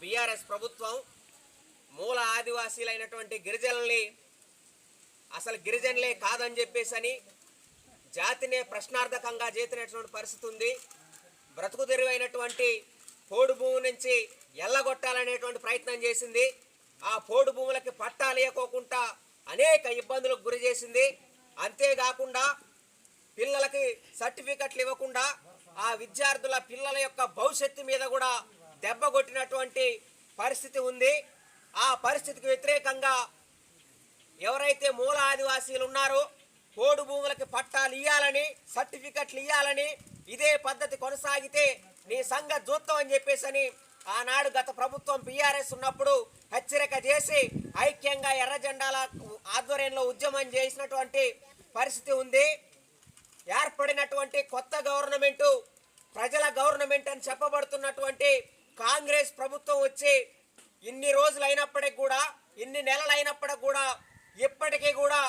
BRS ప్రభుత్వం మూల ఆదివాసీలైనటువంటి గిరిజనుల్ని అసలు గిరిజనులే కాదని చెప్పేసి అని జాతినే ప్రశ్నార్థకంగా చేతినటువంటి పరిస్థితి ఉంది. బ్రతుకు తెరువైనటువంటి పోడు భూమి నుంచి ఎల్లగొట్టాలనేటువంటి ప్రయత్నం చేసింది. ఆ పోడు భూములకి పట్టాలేయకోకుండా అనేక ఇబ్బందులకు గురి చేసింది. అంతేకాకుండా పిల్లలకి సర్టిఫికెట్లు ఇవ్వకుండా ఆ విద్యార్థుల పిల్లల యొక్క భవిష్యత్తు మీద కూడా దెబ్బ కొట్టినటువంటి పరిస్థితి ఉంది. ఆ పరిస్థితికి వ్యతిరేకంగా ఎవరైతే మూల ఆదివాసీలు ఉన్నారో పోడు భూములకి పట్టాలు ఇవ్వాలని సర్టిఫికెట్లు ఇవ్వాలని ఇదే పద్ధతి కొనసాగితే నీ సంఘ చూద్దాం అని చెప్పేసి అని ఆనాడు గత ప్రభుత్వం బీఆర్ఎస్ ఉన్నప్పుడు హెచ్చరిక చేసి ఐక్యంగా ఎర్ర జెండాల ఆధ్వర్యంలో ఉద్యమం చేసినటువంటి పరిస్థితి ఉంది. ఏర్పడినటువంటి కొత్త గవర్నమెంటు ప్రజల గవర్నమెంట్ అని చెప్పబడుతున్నటువంటి కాంగ్రెస్ ప్రభుత్వం వచ్చి ఇన్ని రోజులు అయినప్పటికి కూడా ఇన్ని నెలలు అయినప్పటికి కూడా ఇప్పటికీ కూడా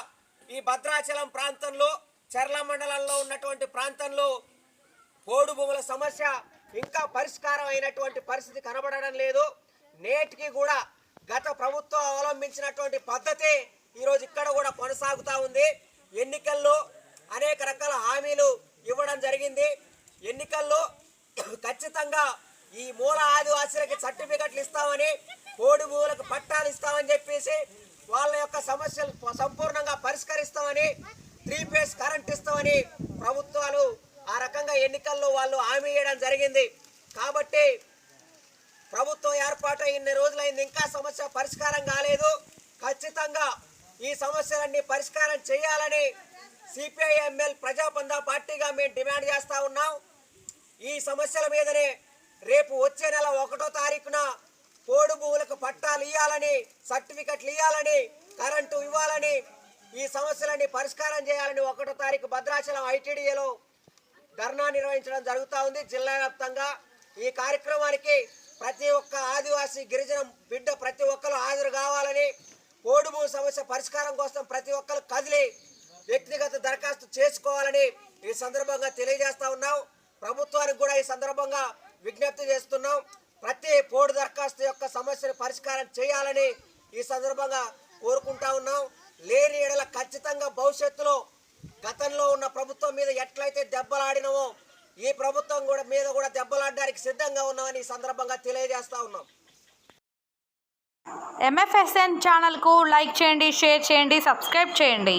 ఈ భద్రాచలం ప్రాంతంలో చర్ల మండలంలో ఉన్నటువంటి ప్రాంతంలో పోడు భూముల సమస్య ఇంకా పరిష్కారం అయినటువంటి పరిస్థితి కనబడడం లేదు. నేటికి కూడా గత ప్రభుత్వం అవలంబించినటువంటి పద్ధతి ఈరోజు ఇక్కడ కూడా కొనసాగుతూ ఉంది. ఎన్నికల్లో అనేక రకాల హామీలు ఇవ్వడం జరిగింది. ఎన్నికల్లో ఖచ్చితంగా ఈ మూల ఆదివాసులకి సర్టిఫికెట్లు ఇస్తామని కోడి భూములకు పట్టాలు ఇస్తామని చెప్పేసి వాళ్ళ యొక్క సమస్యలు సంపూర్ణంగా పరిష్కరిస్తామని త్రీ ఫేస్ కరెంట్ ఇస్తామని ప్రభుత్వాలు ఆ రకంగా ఎన్నికల్లో వాళ్ళు హామీ ఇవ్వడం జరిగింది. కాబట్టి ప్రభుత్వం ఏర్పాటు ఇన్ని రోజులైంది ఇంకా సమస్య పరిష్కారం కాలేదు. ఖచ్చితంగా ఈ సమస్యలన్నీ పరిష్కారం చేయాలని సిపిఐ ఎంఎల్ ప్రజాబంధ పార్టీగా మేము డిమాండ్ చేస్తా ఉన్నాం. ఈ సమస్యల మీదనే రేపు వచ్చే నెల ఒకటో తారీఖున పోడు భూములకు పట్టాలు ఇవ్వాలని సర్టిఫికెట్లు ఇవ్వాలని కరెంటు ఇవ్వాలని ఈ సమస్యలన్నీ పరిష్కారం చేయాలని ఒకటో తారీఖు భద్రాచలం ఐటీడీఏలో ధర్నా నిర్వహించడం జరుగుతూ ఉంది. జిల్లా వ్యాప్తంగా ఈ కార్యక్రమానికి ప్రతి ఒక్క ఆదివాసీ గిరిజన బిడ్డ ప్రతి ఒక్కరు హాజరు కావాలని పోడు సమస్య పరిష్కారం కోసం ప్రతి ఒక్కరు కదిలి వ్యక్తిగత దరఖాస్తు చేసుకోవాలని ఈ సందర్భంగా తెలియజేస్తా ఉన్నాం. ప్రభుత్వానికి కూడా ఈ సందర్భంగా విజ్ఞప్తి చేస్తున్నాం. ప్రతి పోడు దరఖాస్తు యొక్క సమస్యను పరిష్కారం చేయాలని ఈ సందర్భంగా కోరుకుంటా ఉన్నాం. లేని ఎడల ఖచ్చితంగా భవిష్యత్తులో గతంలో ఉన్న ప్రభుత్వం మీద ఎట్లయితే దెబ్బలాడినవో ఈ ప్రభుత్వం కూడా మీద కూడా దెబ్బలాడడానికి సిద్ధంగా ఉన్నామని ఈ సందర్భంగా తెలియజేస్తా ఉన్నాం. ఎంఎఫ్ఎస్ఎన్ ఛానల్కు లైక్ చేయండి షేర్ చేయండి సబ్స్క్రైబ్ చేయండి.